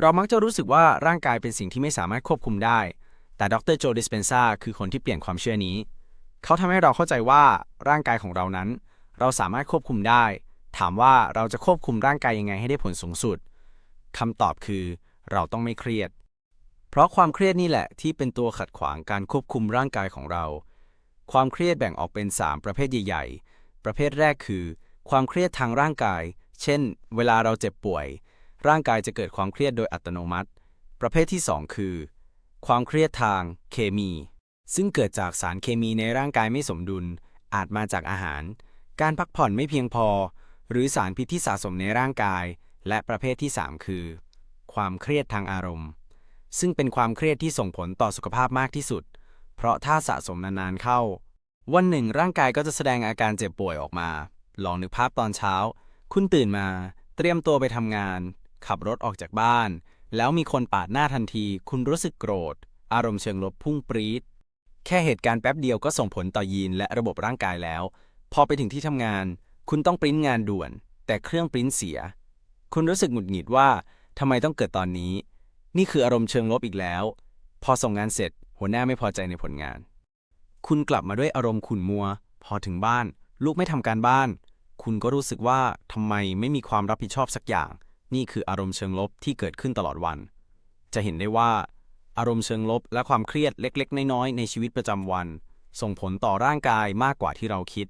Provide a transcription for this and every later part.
เรามักจะรู้สึกว่าร่างกายเป็นสิ่งที่ไม่สามารถควบคุมได้ แต่ดรโจดิสเปนซาคือคนที่เปลี่ยนความเชื่อนี้ เขาทำให้เราเข้าใจว่าร่างกายของเรานั้น เราสามารถควบคุมได้ ถามว่าเราจะควบคุมร่างกายยังไงให้ได้ผลสูงสุดคำตอบคือ เราต้องไม่เครียด เพราะความเครียดนี่แหละที่เป็นตัวขัดขวางการควบคุมร่างกายของเรา ความเครียดแบ่งออกเป็น 3 ประเภทใหญ่ ๆ ประเภทแรกคือ ความเครียดทางร่างกาย เช่น เวลาเราเจ็บป่วย ร่างกายจะเกิดความเครียดโดยอัตโนมัติ ประเภทที่ 2 คือ ความเครียดทางเคมี ซึ่งเกิดจากสารเคมีในร่างกายไม่สมดุล อาจมาจากอาหาร การพักผ่อนไม่เพียงพอ หรือสารพิษที่สะสมในร่างกาย และประเภทที่ 3 คือ ความเครียดทางอารมณ์ ซึ่งเป็นความเครียดที่ส่งผลต่อสุขภาพมากที่สุด เพราะถ้าสะสมนานๆเข้า วันหนึ่ง ร่างกายก็จะแสดงอาการเจ็บป่วยออกมา ลองนึกภาพตอนเช้า คุณตื่นมา เตรียมตัวไปทำงาน ขับรถออกจากบ้าน แล้วมีคนปาดหน้าทันที คุณรู้สึกโกรธ อารมณ์เชิงลบพุ่งปรี๊ดแค่เหตุการณ์แป๊บเดียวก็ส่งผลต่อยีนและระบบร่างกายแล้ว พอไปถึงที่ทำงาน คุณต้องปริ้นงานด่วน แต่เครื่องปริ้นเสีย คุณรู้สึกหงุดหงิดว่าทำไมต้องเกิดตอนนี้ นี่คืออารมณ์เชิงลบอีกแล้ว พอส่งงานเสร็จ หัวหน้าไม่พอใจในผลงาน คุณกลับมาด้วยอารมณ์ขุ่นมัว พอถึงบ้าน ลูกไม่ทำการบ้าน คุณก็รู้สึกว่าทำไมไม่มีความรับผิดชอบสักอย่าง นี่คืออารมณ์เชิงลบที่เกิดขึ้นตลอดวัน จะเห็นได้ว่า อารมณ์เชิงลบและความเครียดเล็ก ๆ น้อยๆในชีวิตประจำวัน ส่งผลต่อร่างกายมากกว่าที่เราคิด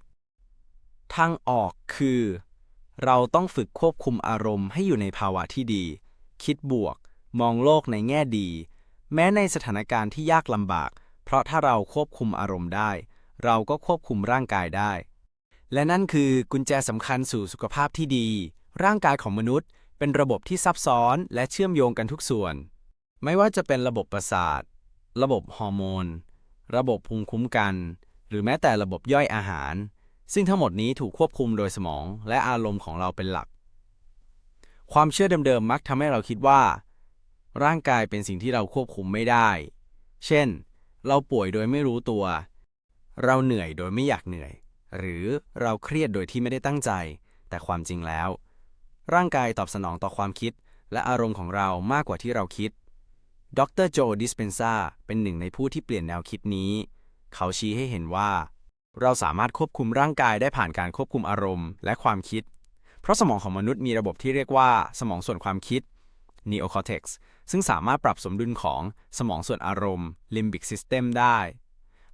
ทางออกคือ เราต้องฝึกควบคุมอารมณ์ให้อยู่ในภาวะที่ดี คิดบวก มองโลกในแง่ดี แม้ในสถานการณ์ที่ยากลำบาก เพราะถ้าเราควบคุมอารมณ์ได้ เราก็ควบคุมร่างกายได้ และนั่นคือกุญแจสำคัญสู่สุขภาพที่ดี ร่างกายของมนุษย์ เป็นระบบที่ซับซ้อนและเชื่อมโยงกันทุกส่วน ไม่ว่าจะเป็นระบบประสาท ระบบฮอร์โมน ระบบภูมิคุ้มกัน หรือแม้แต่ระบบย่อยอาหาร ซึ่งทั้งหมดนี้ถูกควบคุมโดยสมองและอารมณ์ของเราเป็นหลัก ความเชื่อเดิมๆมักทำให้เราคิดว่า ร่างกายเป็นสิ่งที่เราควบคุมไม่ได้ เช่น เราป่วยโดยไม่รู้ตัว เราเหนื่อยโดยไม่อยากเหนื่อย หรือเราเครียดโดยที่ไม่ได้ตั้งใจ แต่ความจริงแล้ว ร่างกายตอบสนองต่อความคิด และอารมณ์ของเรามากกว่าที่เราคิด ดรโจดิสเปนซาเป็นหนึ่งในผู้ที่เปลี่ยนแนวคิดนี้ เขาชี้ให้เห็นว่า เราสามารถควบคุมร่างกายได้ผ่านการควบคุมอารมณ์และความคิด เพราะสมองของมนุษย์มีระบบที่เรียกว่า สมองส่วนความคิด neocortex ซึ่งสามารถปรับสมดุลของสมองส่วนอารมณ์ limbic system ได้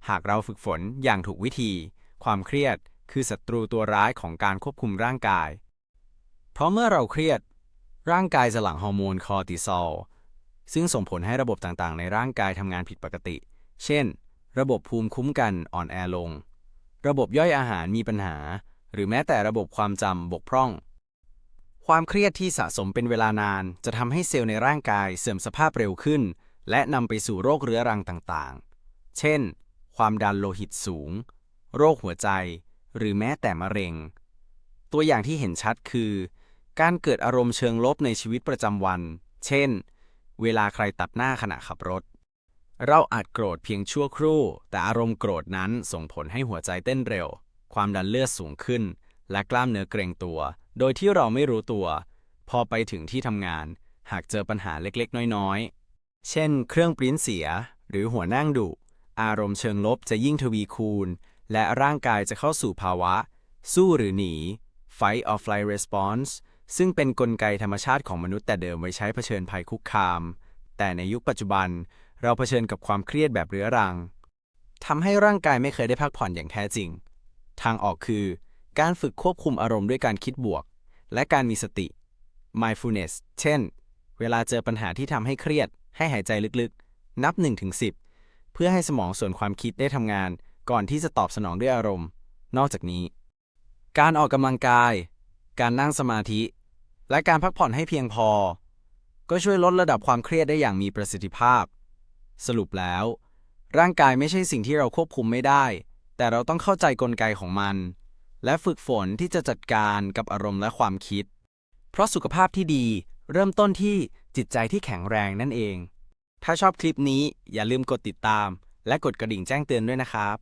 หากเราฝึกฝนอย่างถูกวิธี ความเครียดคือศัตรูตัวร้ายของการควบคุมร่างกาย เพราะเมื่อเราเครียด ร่างกายจะหลั่งฮอร์โมนคอร์ติซอล ซึ่งส่งผลให้ระบบต่างๆ ในร่างกายทำงานผิดปกติ เช่น ระบบภูมิคุ้มกันอ่อนแอลง ระบบย่อยอาหารมีปัญหา หรือแม้แต่ระบบความจำบกพร่อง ความเครียดที่สะสมเป็นเวลานาน จะทำให้เซลล์ในร่างกายเสื่อมสภาพเร็วขึ้น และนำไปสู่โรคเรื้อรังต่างๆ เช่น ความดันโลหิตสูง โรคหัวใจ หรือแม้แต่มะเร็ง ตัวอย่างที่เห็นชัดคือ การเกิดอารมณ์เชิงลบในชีวิตประจำวัน เช่น เวลาใครตัดหน้าขณะขับรถ เราอาจโกรธเพียงชั่วครู่ แต่อารมณ์โกรธนั้นส่งผลให้หัวใจเต้นเร็ว ความดันเลือดสูงขึ้น และกล้ามเนื้อเกร็งตัว โดยที่เราไม่รู้ตัว พอไปถึงที่ทำงาน หากเจอปัญหาเล็กๆ น้อยๆ เช่น เครื่องปริ้นเสีย หรือหัวนั่งดุอารมณ์เชิงลบจะยิ่งทวีคูณ และร่างกายจะเข้าสู่ภาวะ สู้หรือหนี fight or flight response ซึ่งเป็นนกลไกธรรมชาติของมนุษย์แต่เดิมไว้ใช้เผชิญภัยคุกคาม แต่ในยุคปัจจุบัน เราเผชิญกับความเครียดแบบเรื้อรังทำให้ร่างกายไม่เคยได้พักผ่อนอย่างแท้จริง ทางออกคือ การฝึกควบคุมอารมณ์ด้วยการคิดบวก และการมีสติ mindfulness เช่น เวลาเจอปัญหาที่ทำให้เครียด ให้หายใจลึกๆ นับ 1-10 เพื่อให้สมองส่วนความคิดได้ทำงาน ก่อนที่จะตอบสนองด้วยอารมณ์ นอกจากนี้ การออกกำลังกาย การนั่งสมาธิ และการพักผ่อนให้เพียงพอ ก็ช่วยลดระดับความเครียดได้อย่างมีประสิทธิภาพ สรุปแล้ว ร่างกายไม่ใช่สิ่งที่เราควบคุมไม่ได้ แต่เราต้องเข้าใจกลไกของมัน และฝึกฝนที่จะจัดการกับอารมณ์และความคิด เพราะสุขภาพที่ดีเริ่มต้นที่จิตใจที่แข็งแรงนั่นเอง ถ้าชอบคลิปนี้อย่าลืมกดติดตาม และกดกระดิ่งแจ้งเตือนด้วยนะครับ